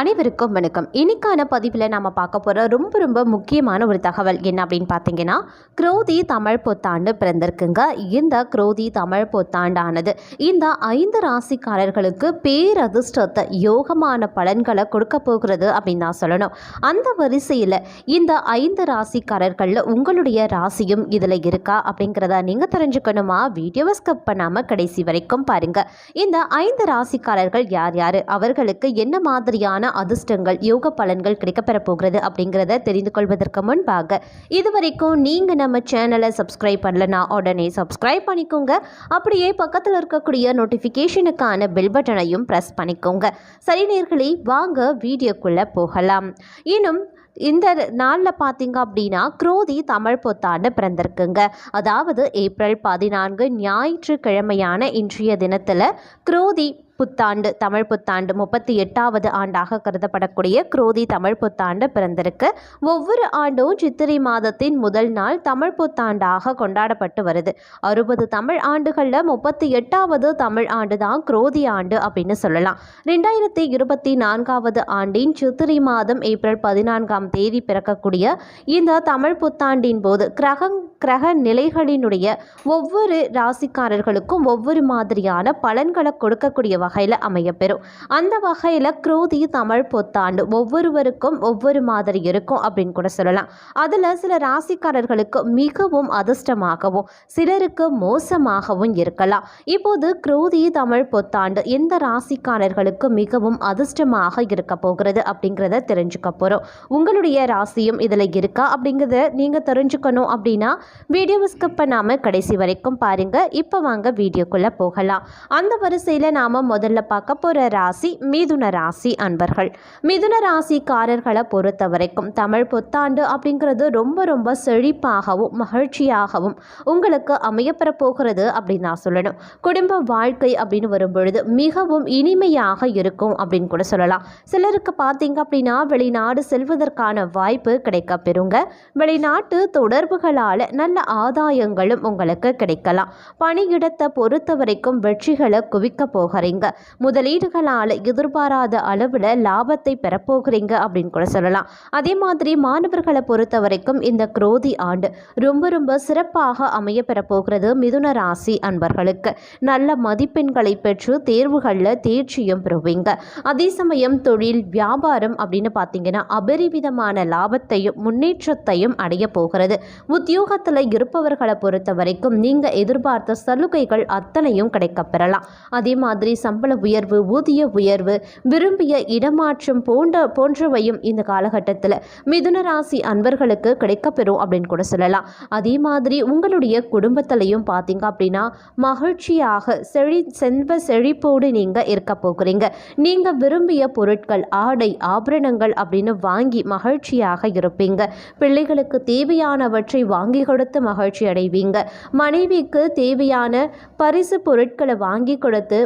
அனைவருக்கும் வணக்கம். இன்னைக்கான பதிவில் நாம் பார்க்க போகிற ரொம்ப ரொம்ப முக்கியமான ஒரு தகவல் என்ன அப்படின்னு பார்த்தீங்கன்னா குரோதி தமிழ் புத்தாண்டு பிறந்திருக்குங்க. இந்த குரோதி தமிழ் புத்தாண்டானது இந்த ஐந்து ராசிக்காரர்களுக்கு பேரதிர்ஷ்டத்தை யோகமான பலன்களை கொடுக்க போகிறது அப்படின்னு தான் சொல்லணும். அந்த வரிசையில் இந்த ஐந்து ராசிக்காரர்களில் உங்களுடைய ராசியும் இதில் இருக்கா அப்படிங்கிறத நீங்கள் தெரிஞ்சுக்கணுமா? வீடியோவை ஸ்கிப் பண்ணாமல் கடைசி வரைக்கும் பாருங்கள் இந்த ஐந்து ராசிக்காரர்கள் யார் யார்? அவர்களுக்கு என்ன மாதிரியான அதிர்ஷ்டங்கள் யோக பலன்கள் கிடைக்கப்பெற போகிறது அப்படிங்கிறத தெரிந்து கொள்வதற்கு முன்பாக இதுவரைக்கும் நீங்கள் நம்ம சேனலை சப்ஸ்கிரைப் பண்ணலனா உடனே சப்ஸ்கிரைப் பண்ணிக்கோங்க. அப்படியே பக்கத்தில் இருக்கக்கூடிய நோட்டிஃபிகேஷனுக்கான பெல் பட்டனையும் ப்ரெஸ் பண்ணிக்கோங்க. சரி நேர்களே வாங்க வீடியோக்குள்ளே போகலாம். இன்னும் இந்த நாளில் பார்த்தீங்க அப்படின்னா குரோதி தமிழ் புத்தாண்டு பிறந்திருக்குங்க. அதாவது ஏப்ரல் பதினான்கு ஞாயிற்றுக்கிழமையான இன்றைய தினத்தில் குரோதி புத்தாண்டு தமிழ் புத்தாண்டு முப்பத்தி எட்டாவது ஆண்டாக கருதப்படக்கூடிய குரோதி தமிழ் புத்தாண்டு பிறந்திருக்கு. ஒவ்வொரு ஆண்டும் சித்திரை மாதத்தின் முதல் நாள் தமிழ் புத்தாண்டாக கொண்டாடப்பட்டு வருது. அறுபது தமிழ் ஆண்டுகளில் முப்பத்தி எட்டாவது தமிழ் ஆண்டு தான் குரோதி ஆண்டு அப்படின்னு சொல்லலாம். ரெண்டாயிரத்தி இருபத்தி நான்காவது ஆண்டின் சித்திரை மாதம் ஏப்ரல் பதினான்காம் தேதி பிறக்கக்கூடிய இந்த தமிழ் புத்தாண்டின் போது கிரகங் கிரக நிலைகளினுடைய ஒவ்வொரு ராசிக்காரர்களுக்கும் ஒவ்வொரு மாதிரியான பலன்களை கொடுக்கக்கூடிய வகையில் அமையப்பெறும். அந்த வகையில் குரோதி தமிழ் புத்தாண்டு ஒவ்வொருவருக்கும் ஒவ்வொரு மாதிரி இருக்கும் அப்படின்னு கூட சொல்லலாம். அதில் சில ராசிக்காரர்களுக்கு மிகவும் அதிர்ஷ்டமாகவும் சிலருக்கு மோசமாகவும் இருக்கலாம். இப்போது குரோதி தமிழ் புத்தாண்டு எந்த ராசிக்காரர்களுக்கு மிகவும் அதிர்ஷ்டமாக இருக்க போகிறது அப்படிங்கிறத தெரிஞ்சுக்க போகிறோம் உங்களுடைய ராசியும் இதில் இருக்கா அப்படிங்கிறத நீங்கள் தெரிஞ்சுக்கணும் அப்படின்னா வீடியோவை ஸ்கிப் பண்ணாமல் கடைசி வரைக்கும் பாருங்கள் இப்போ வாங்க வீடியோக்குள்ளே போகலாம். அந்த வரிசையில் நாம் முதல்ல பார்க்க போகிற ராசி மிதுன ராசி அன்பர்கள். மிதுன ராசிக்காரர்களை பொறுத்த வரைக்கும் தமிழ் புத்தாண்டு அப்படிங்கிறது ரொம்ப ரொம்ப செழிப்பாகவும் மகிழ்ச்சியாகவும் உங்களுக்கு அமையப்பெற போகிறது அப்படின்னு நான் சொல்லணும். குடும்ப வாழ்க்கை அப்படின்னு வரும்பொழுது மிகவும் இனிமையாக இருக்கும் அப்படின்னு கூட சொல்லலாம். சிலருக்கு பார்த்தீங்க அப்படின்னா வெளிநாடு செல்வதற்கான வாய்ப்பு கிடைக்க பெறுங்க. வெளிநாட்டு தொடர்புகளால் நல்ல ஆதாயங்களும் உங்களுக்கு கிடைக்கலாம். பணியிடத்தை பொறுத்த வரைக்கும் வெற்றிகளை குவிக்க போகிறீங்க. முதலீடுகளால் எதிர்பாராத அளவில் லாபத்தை பெறப்போகிறீங்க அப்படின்னு கூட சொல்லலாம். அதே மாதிரி மாணவர்களை பொறுத்த வரைக்கும் இந்த குரோதி ஆண்டு ரொம்ப ரொம்ப சிறப்பாக அமைய பெறப்போகிறது மிதுன ராசி அன்பர்களுக்கு. நல்ல மதிப்பெண்களை பெற்று தேர்வுகளில் தேர்ச்சியும் பெறுவீங்க. அதே சமயம் தொழில் வியாபாரம் அப்படின்னு பார்த்தீங்கன்னா அபரிவிதமான லாபத்தையும் முன்னேற்றத்தையும் அடைய போகிறது. உத்தியோகத்தில் இருப்பவர்களை பொறுத்த வரைக்கும் நீங்கள் எதிர்பார்த்த சலுகைகள் அத்தனையும் கிடைக்கப்பெறலாம் அதே மாதிரி சம்பள உயர்வு ஊதிய உயர்வு விரும்பிய இடமாற்றம் போன்ற போன்றவையும் இந்த காலகட்டத்தில் மிதுன ராசி அன்பர்களுக்கு கிடைக்கப்பெறும் அப்படின்னு கூட சொல்லலாம். அதே மாதிரி உங்களுடைய குடும்பத்திலையும் பார்த்தீங்க அப்படின்னா மகிழ்ச்சியாக செழி செல்வ செழிப்போடு நீங்கள் இருக்க போகிறீங்க. நீங்கள் விரும்பிய பொருட்கள் ஆடை ஆபரணங்கள் அப்படின்னு வாங்கி மகிழ்ச்சியாக இருப்பீங்க. பிள்ளைகளுக்கு தேவையானவற்றை வாங்கி கொடுத்து மகிழ்ச்சி அடைவீங்க. மனைவிக்கு தேவையான பரிசு பொருட்களை வாங்கி கொடுத்து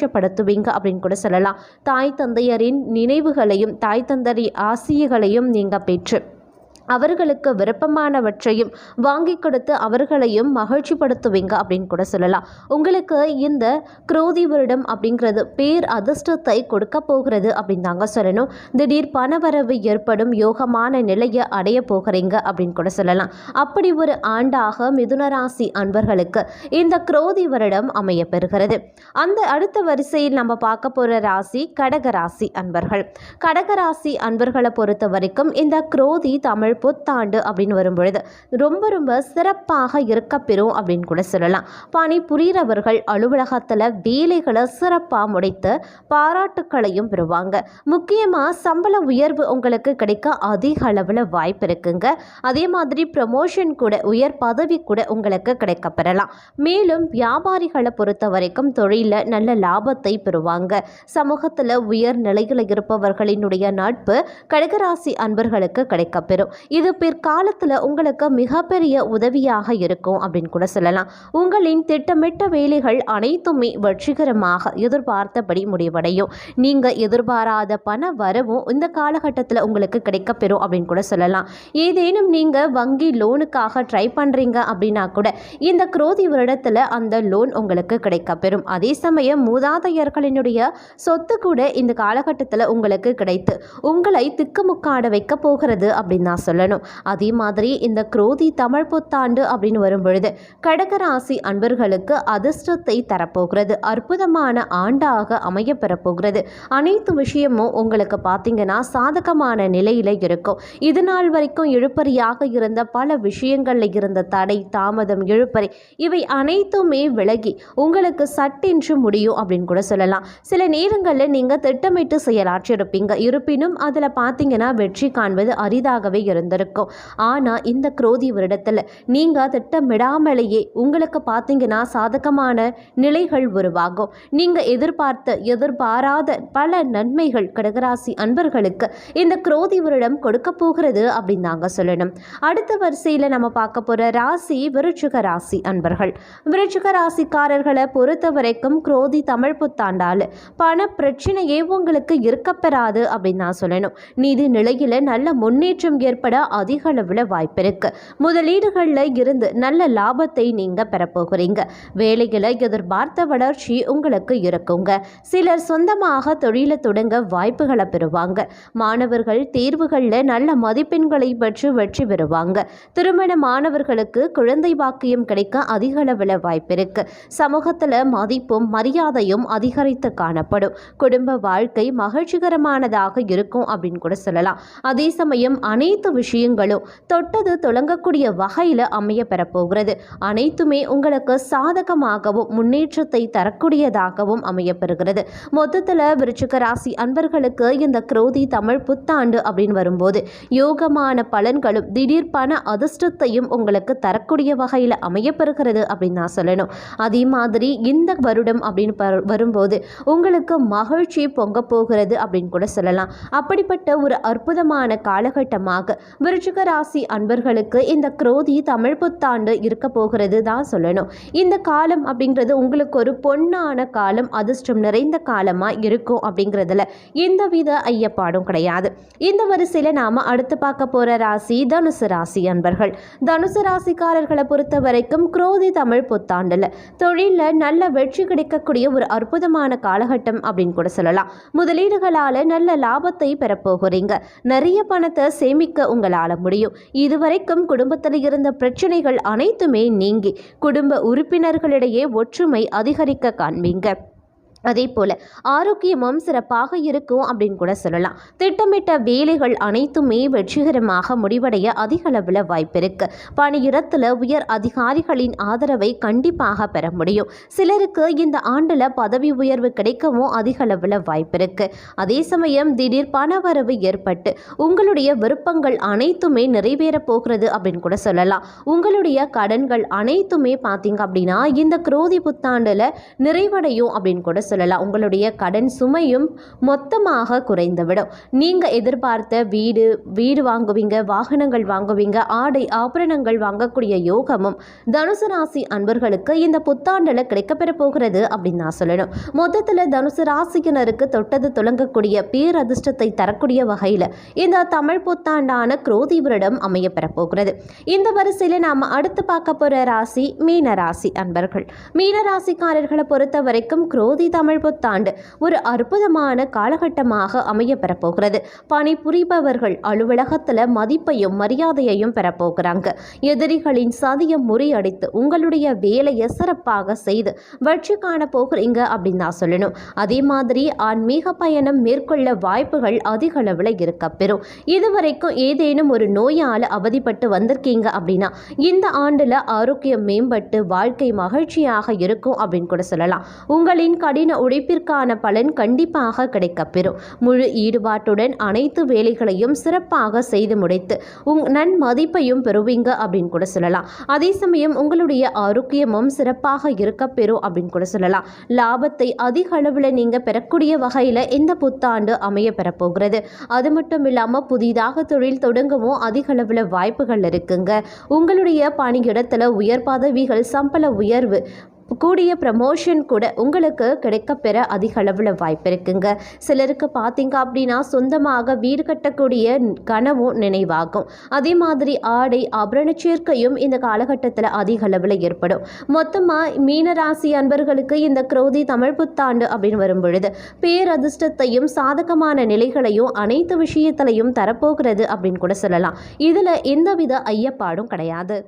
சந்தோஷப்படுத்துவீங்க அப்படின்னு கூட சொல்லலாம். தாய் தந்தையரின் நினைவுகளையும் தாய் தந்தரி ஆசியங்களையும் நீங்கள் பெற்று அவர்களுக்கு விருப்பமானவற்றையும் வாங்கி கொடுத்து அவர்களையும் மகிழ்ச்சிப்படுத்துவீங்க அப்படின்னு கூட சொல்லலாம். உங்களுக்கு இந்த குரோதி வருடம் அப்படிங்கிறது பேர் அதிர்ஷ்டத்தை கொடுக்க போகிறது அப்படின்னு தாங்க சொல்லணும். திடீர் பணவரவு ஏற்படும் யோகமான நிலையை அடைய போகிறீங்க அப்படின்னு கூட சொல்லலாம். அப்படி ஒரு ஆண்டாக மிதுனராசி அன்பர்களுக்கு இந்த குரோதி வருடம் அமைய பெறுகிறது. அந்த அடுத்த வரிசையில் நம்ம பார்க்க போகிற ராசி கடகராசி அன்பர்கள். கடகராசி அன்பர்களை பொறுத்த வரைக்கும் இந்த குரோதி தமிழ் புத்தாண்டு அப்படின்னு வரும்பொழுது ரொம்ப ரொம்ப சிறப்பாக இருக்கப்பெறும் அப்படின்னு கூட சொல்லலாம். பணி புரிகிறவர்கள் அலுவலகத்தில் வேலைகளை சிறப்பாக முடித்து பாராட்டுக்களையும் பெறுவாங்க. முக்கியமாக சம்பள உயர்வு உங்களுக்கு கிடைக்க அதிக அளவில் வாய்ப்பு இருக்குங்க. அதே மாதிரி ப்ரமோஷன் கூட உயர் பதவி கூட உங்களுக்கு கிடைக்கப்பெறலாம் மேலும் வியாபாரிகளை பொறுத்த வரைக்கும் தொழிலில் நல்ல லாபத்தை பெறுவாங்க. சமூகத்தில் உயர் நிலையில் இருப்பவர்களினுடைய நட்பு கடகராசி அன்பர்களுக்கு கிடைக்கப்பெறும் இது பிற்காலத்தில் உங்களுக்கு மிகப்பெரிய உதவியாக இருக்கும் அப்படின்னு கூட சொல்லலாம். உங்களின் திட்டமிட்ட வேலைகள் அனைத்துமே வெற்றிகரமாக எதிர்பார்த்தபடி முடிவடையும். நீங்கள் எதிர்பாராத பண வரவும் இந்த காலகட்டத்தில் உங்களுக்கு கிடைக்கப்பெறும் அப்படின்னு கூட சொல்லலாம். ஏதேனும் நீங்கள் வங்கி லோனுக்காக ட்ரை பண்ணுறீங்க அப்படின்னா கூட இந்த குரோதி வருடத்தில் அந்த லோன் உங்களுக்கு கிடைக்கப்பெறும். அதே சமயம் மூதாதையர்களினுடைய சொத்து கூட இந்த காலகட்டத்தில் உங்களுக்கு கிடைத்து உங்களை திக்குமுக்காட வைக்க போகிறது அப்படின்னு நான் சொல்லணும். அதே மாதிரி இந்த குரோதி தமிழ் புத்தாண்டு அப்படின்னு வரும் பொழுது கடகராசி அன்பர்களுக்கு அதிர்ஷ்டத்தை தரப்போகிறது. அற்புதமான ஆண்டாக அமைய பெறப்போகிறது. அனைத்து விஷயமும் உங்களுக்கு பார்த்தீங்கன்னா சாதகமான நிலையில் இருக்கும். இது நாள் வரைக்கும் இழுப்பறியாக இருந்த பல விஷயங்களில் இருந்த தடை தாமதம் இழுப்பறி இவை அனைத்துமே விலகி உங்களுக்கு சட்டென்று முடியும் அப்படின்னு கூட சொல்லலாம். சில நேரங்களில் நீங்கள் திட்டமிட்டு செயலாற்றியிருப்பீங்க. இருப்பினும் அதில் பார்த்தீங்கன்னா வெற்றி காண்பது அரிதாகவே இருக்கும். இருந்திருக்கும். ஆனால் இந்த குரோதி வருடத்தில் நீங்கள் திட்டமிடாமலேயே உங்களுக்கு பார்த்தீங்கன்னா சாதகமான நிலைகள் உருவாகும். நீங்கள் எதிர்பார்த்த எதிர்பாராத பல நன்மைகள் கடகராசி அன்பர்களுக்கு இந்த குரோதி வருடம் கொடுக்க போகிறது அப்படின்னு தாங்க சொல்லணும். அடுத்த வரிசையில் நம்ம பார்க்க போகிற ராசி விருச்சிக ராசி அன்பர்கள். விருச்சிக ராசிக்காரர்களை பொறுத்த வரைக்கும் குரோதி தமிழ் புத்தாண்டால் பண பிரச்சனையே உங்களுக்கு இருக்கப்பெறாது அப்படின்னு நான் சொல்லணும். நிதி நிலையில் நல்ல முன்னேற்றம் ஏற்பட அதிக அளவில் வாய்ப்பு இருக்கு. முதலீடுகளில் இருந்து நல்ல லாபத்தை நீங்க பெறப்போகிறீங்க வேலைகளை எதிர்பார்த்த வளர்ச்சி உங்களுக்கு இருக்குங்க. சிலர் சொந்தமாக தொழிலை தொடங்க வாய்ப்புகளை பெறுவாங்க. மாணவர்கள் தேர்வுகளில் நல்ல மதிப்பெண்களை பெற்று வெற்றி பெறுவாங்க. திருமண மாணவர்களுக்கு குழந்தை பாக்கியம் கிடைக்க அதிக அளவில் வாய்ப்பு இருக்கு. சமூகத்தில் மதிப்பும் மரியாதையும் அதிகரித்து காணப்படும். குடும்ப வாழ்க்கை மகிழ்ச்சிகரமானதாக இருக்கும் அப்படின்னு கூட சொல்லலாம். அதே சமயம் அனைத்து விஷயங்களும் தொட்டது தொடங்கக்கூடிய வகையில் அமைய பெறப்போகிறது. அனைத்துமே உங்களுக்கு சாதகமாகவும் முன்னேற்றத்தை தரக்கூடியதாகவும் அமையப்பெறுகிறது. மொத்தத்தில் விருச்சிக ராசி அன்பர்களுக்கு இந்த குரோதி தமிழ் புத்தாண்டு அப்படின்னு வரும்போது யோகமான பலன்களும் திடீர் பண அதிர்ஷ்டத்தையும் உங்களுக்கு தரக்கூடிய வகையில் அமையப்பெறுகிறது அப்படின்னு நான் சொல்லணும். அதே மாதிரி இந்த வருடம் அப்படின்னு ப- வரும்போது உங்களுக்கு மகிழ்ச்சி பொங்க போகிறது அப்படின்னு கூட சொல்லலாம். அப்படிப்பட்ட ஒரு அற்புதமான காலகட்டமாக விருச்சிக ராசி அன்பர்களுக்கு இந்த குரோதி தமிழ் புத்தாண்டு இருக்க போகிறது தான் சொல்லணும். இந்த காலம் அப்படிங்கிறது உங்களுக்கு ஒரு பொன்னான காலம் அதிர்ஷ்டம் நிறைந்த காலமாக இருக்கும் அப்படிங்கிறதுல எந்தவித ஐயப்பாடும் கிடையாது. இந்த வரிசையில் நாம் அடுத்து பார்க்க போகிற ராசி தனுசு ராசி அன்பர்கள். தனுசு ராசிக்காரர்களை பொறுத்த வரைக்கும் குரோதி தமிழ் புத்தாண்டில் தொழிலில் நல்ல வெற்றி கிடைக்கக்கூடிய ஒரு அற்புதமான காலகட்டம் அப்படின்னு கூட சொல்லலாம். முதலீடுகளால் நல்ல லாபத்தை பெறப்போகிறீங்க நிறைய பணத்தை சேமிக்க உங்களால் முடியும். இதுவரைக்கும் குடும்பத்தில் இருந்த பிரச்சனைகள் அனைத்துமே நீங்கி குடும்ப உறுப்பினர்களிடையே ஒற்றுமை அதிகரிக்க காண்பீங்க. அதே போல் ஆரோக்கியமும் சிறப்பாக இருக்கும் அப்படின்னு கூட சொல்லலாம். திட்டமிட்ட வேலைகள் அனைத்துமே வெற்றிகரமாக முடிவடைய அதிக அளவில் வாய்ப்பு இருக்கு. பணியிடத்தில் உயர் அதிகாரிகளின் ஆதரவை கண்டிப்பாக பெற முடியும். சிலருக்கு இந்த ஆண்டில் பதவி உயர்வு கிடைக்கவும் அதிக அளவில் வாய்ப்பு இருக்கு. அதே சமயம் திடீர் பணவரவு ஏற்பட்டு உங்களுடைய விருப்பங்கள் அனைத்துமே நிறைவேறப் போகிறது அப்படின்னு கூட சொல்லலாம். உங்களுடைய கடன்கள் அனைத்துமே பார்த்தீங்க அப்படின்னா இந்த குரோதி புத்தாண்டில் நிறைவடையும் அப்படின்னு கூட சொல்லலாம். உங்களுடைய கடன் சுமையும் மொத்தமாக குறைந்துவிடும். நீங்கள் எதிர்பார்த்த வீடு வீடு வாங்குவீங்க வாகனங்கள் வாங்குவீங்க ஆடை ஆபரணங்கள் வாங்கக்கூடிய யோகமும் தனுசு ராசி அன்பர்களுக்கு இந்த புத்தாண்டில் கிடைக்கப்பெற போகிறது அப்படின்னு நான் சொல்லணும். மொத்தத்தில் தனுசு ராசியினருக்கு தொட்டது துளங்கக்கூடிய பேரதிர்ஷ்டத்தை தரக்கூடிய வகையில் இந்த தமிழ் புத்தாண்டான குரோதி வருடம் அமைய இந்த வரிசையில் நாம் அடுத்து பார்க்க போகிற ராசி மீன ராசி அன்பர்கள். மீன ராசிக்காரர்களை பொறுத்த வரைக்கும் குரோதி தமிழ் புத்தாண்டு ஒரு அற்புதமான காலகட்டமாக அமைய பெறப்போகிறது பணிபுரிபவர்கள் அலுவலகத்தில் மதிப்பையும் மரியாதையையும் பெறப்போகிறாங்க. எதிரிகளின் சதியை முறியடித்து உங்களுடைய வேலையை சிறப்பாக செய்து வெற்றி காண போகிறீங்க அப்படின்னு தான் சொல்லணும். அதே மாதிரி ஆன்மீக பயணம் மேற்கொள்ள வாய்ப்புகள் அதிக அளவில் இருக்கப்பெறும் இதுவரைக்கும் ஏதேனும் ஒரு நோயால் அவதிப்பட்டு வந்திருக்கீங்க அப்படின்னா இந்த ஆண்டில் ஆரோக்கியம் மேம்பட்டு வாழ்க்கை மகிழ்ச்சியாக இருக்கும் அப்படின்னு கூட சொல்லலாம். உங்களின் கடின கடின உழைப்பிற்கான பலன் கண்டிப்பாக கிடைக்கப்பெறும். முழு ஈடுபாட்டுடன் அனைத்து வேலைகளையும் சிறப்பாக செய்து முடித்து உங் நன் மதிப்பையும் பெறுவீங்க அப்படின்னு கூட சொல்லலாம். அதே சமயம் உங்களுடைய ஆரோக்கியமும் சிறப்பாக இருக்கப்பெறும் அப்படின்னு கூட சொல்லலாம். லாபத்தை அதிக அளவில் நீங்கள் பெறக்கூடிய வகையில் இந்த புத்தாண்டு அமைய பெறப்போகிறது. அது மட்டும் இல்லாமல் புதிதாக தொழில் தொடங்கவும் அதிக அளவில் வாய்ப்புகள் இருக்குங்க. உங்களுடைய பணியிடத்தில் உயர் பதவிகள் சம்பள உயர்வு கூடிய ப்ரமோஷன் கூட உங்களுக்கு கிடைக்கப்பெற அதிக அளவில் வாய்ப்பு இருக்குங்க. சிலருக்கு பார்த்தீங்க அப்படின்னா சொந்தமாக வீடு கட்டக்கூடிய கனவும் நினைவாகும். அதே மாதிரி ஆடை ஆபரண சேர்க்கையும் இந்த காலகட்டத்தில் அதிக அளவில் ஏற்படும். மொத்தமாக மீனராசி அன்பர்களுக்கு இந்த குரோதி தமிழ் புத்தாண்டு அப்படின்னு வரும் பொழுது பேரதிர்ஷ்டத்தையும் சாதகமான நிலைகளையும் அனைத்து விஷயத்திலையும் தரப்போகிறது அப்படின்னு கூட சொல்லலாம். இதில் எந்தவித ஐயப்பாடும் கிடையாது.